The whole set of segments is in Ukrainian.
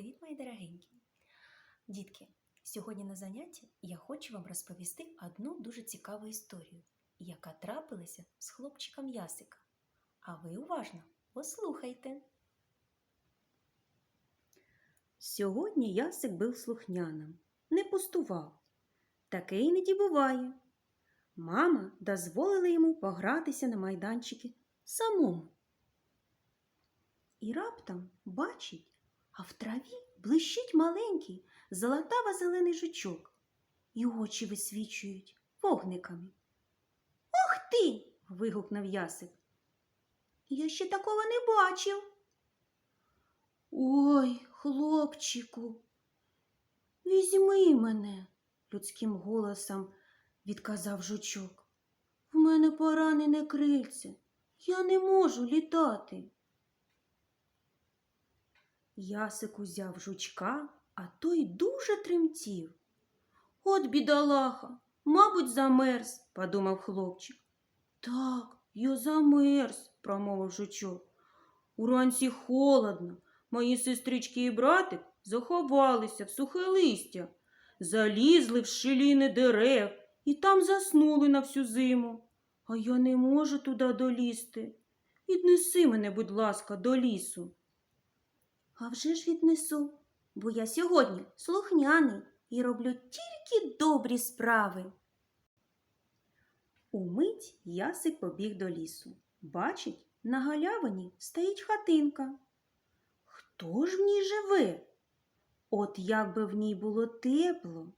Привіт, мої дорогенькі! Дітки, сьогодні на занятті я хочу вам розповісти одну дуже цікаву історію, яка трапилася з хлопчиком Ясика. А ви уважно послухайте. Сьогодні Ясик був слухняним, не пустував. Таке іноді буває. Мама дозволила йому погратися на майданчики самому. І раптом бачить, а в траві блищить маленький золотаво-зелений жучок, і очі висвічують вогниками. Ох ти! вигукнув Ясик. Я ще такого не бачив. Ой, хлопчику, візьми мене, людським голосом відказав жучок. В мене поранене крильце. Я не можу літати. Ясик узяв жучка, а той дуже тремтів. От бідолаха, мабуть, замерз, подумав хлопчик. Так, я замерз, промовив жучок. Уранці холодно. Мої сестрички і братик заховалися в сухе листя, залізли в шиліни дерев і там заснули на всю зиму. А я не можу туди долізти. Віднеси мене, будь ласка, до лісу. А вже ж віднесу, бо я сьогодні слухняний і роблю тільки добрі справи. Умить Ясик побіг до лісу. Бачить, на галявині стоїть хатинка. Хто ж в ній живе? От як би в ній було тепло,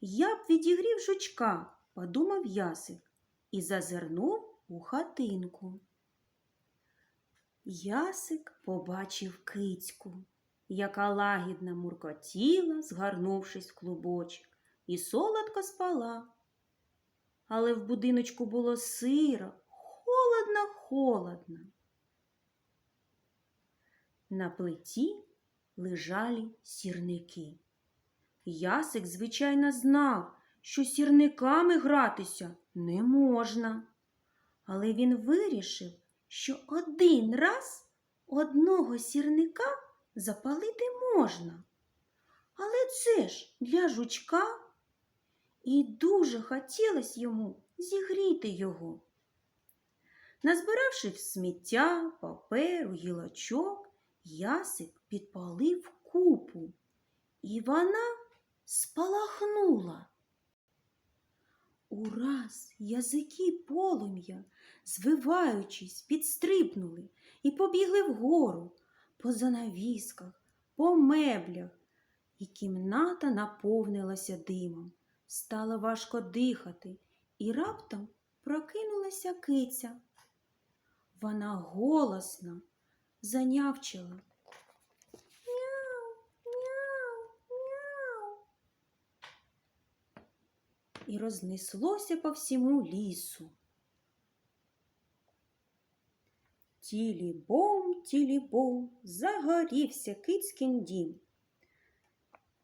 я б відігрів жучка, подумав Ясик і зазирнув у хатинку. Ясик побачив кицьку, яка лагідно муркотіла, згарнувшись в клубочок, і солодко спала. Але в будиночку було сиро, холодно, холодно. На плиті лежали сірники. Ясик, звичайно, знав, що сірниками гратися не можна. Але він вирішив, що один раз одного сірника запалити можна. Але це ж для жучка. І дуже хотілося йому зігріти його. Назбиравши сміття, паперу, гілочок, Ясик підпалив купу, і вона спалахнула. Ураз язики полум'я, звиваючись, підстрибнули і побігли вгору по занавісках, по меблях, і кімната наповнилася димом. Стало важко дихати, і раптом прокинулася киця. Вона голосно занявчила. І рознеслося по всьому лісу. Тілі-бом, тілі-бом, загорівся кицькін дім.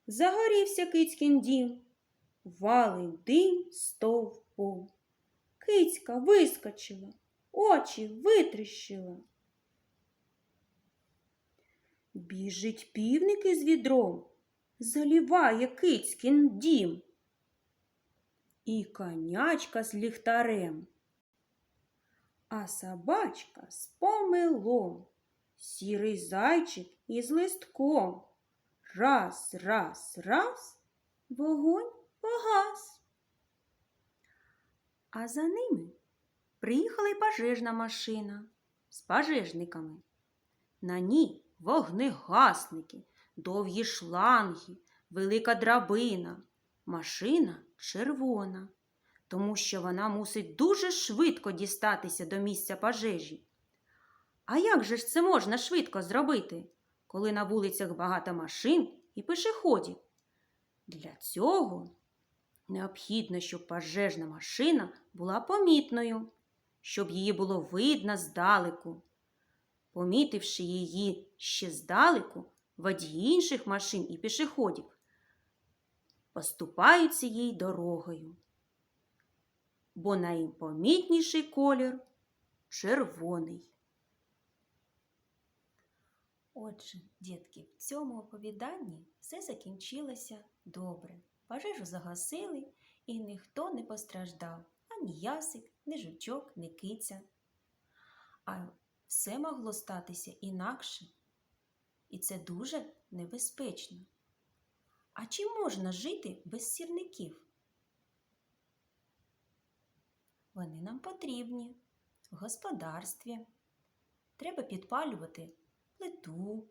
Загорівся кицькін дім, валив дим стовпом. Кицька вискочила, очі витріщила. Біжить півник із відром, заліває кицькін дім. І конячка з ліхтарем, а собачка з помилом, сірий зайчик із листком. Раз, раз, раз, вогонь погас. А за ними приїхала й пожежна машина з пожежниками. На ній вогнегасники, довгі шланги, велика драбина. Машина червона, тому що вона мусить дуже швидко дістатися до місця пожежі. А як же ж це можна швидко зробити, коли на вулицях багато машин і пешеходів? Для цього необхідно, щоб пожежна машина була помітною, щоб її було видно здалеку. Помітивши її ще здалеку, водії інших машин і пішоходів поступаються їй дорогою, бо найпомітніший колір червоний. Отже, дітки, в цьому оповіданні все закінчилося добре. Пожежу загасили, і ніхто не постраждав ані ясик, ні жучок, ні киця. А все могло статися інакше, і це дуже небезпечно. А чи можна жити без сірників? Вони нам потрібні в господарстві. Треба підпалювати плиту,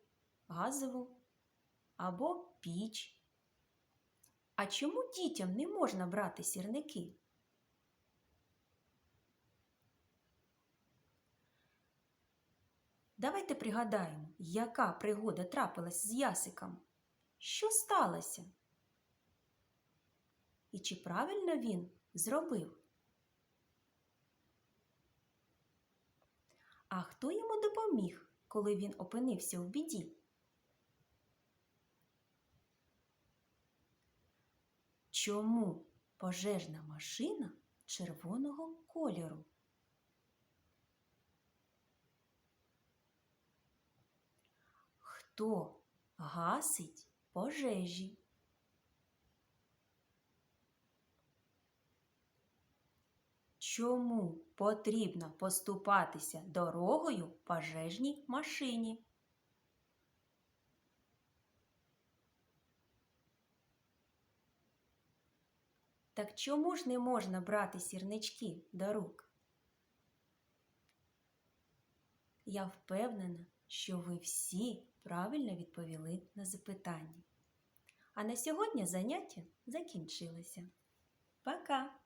газову або піч. А чому дітям не можна брати сірники? Давайте пригадаємо, яка пригода трапилась з Ясиком. Що сталося? І чи правильно він зробив? А хто йому допоміг, коли він опинився в біді? Чому пожежна машина червоного кольору? Хто гасить пожежі? Чому потрібно поступатися дорогою пожежній машині? Так чому ж не можна брати сірнички до рук? Я впевнена, що ви всі правильно відповіли на запитання. А на сьогодні заняття закінчилося. Пока!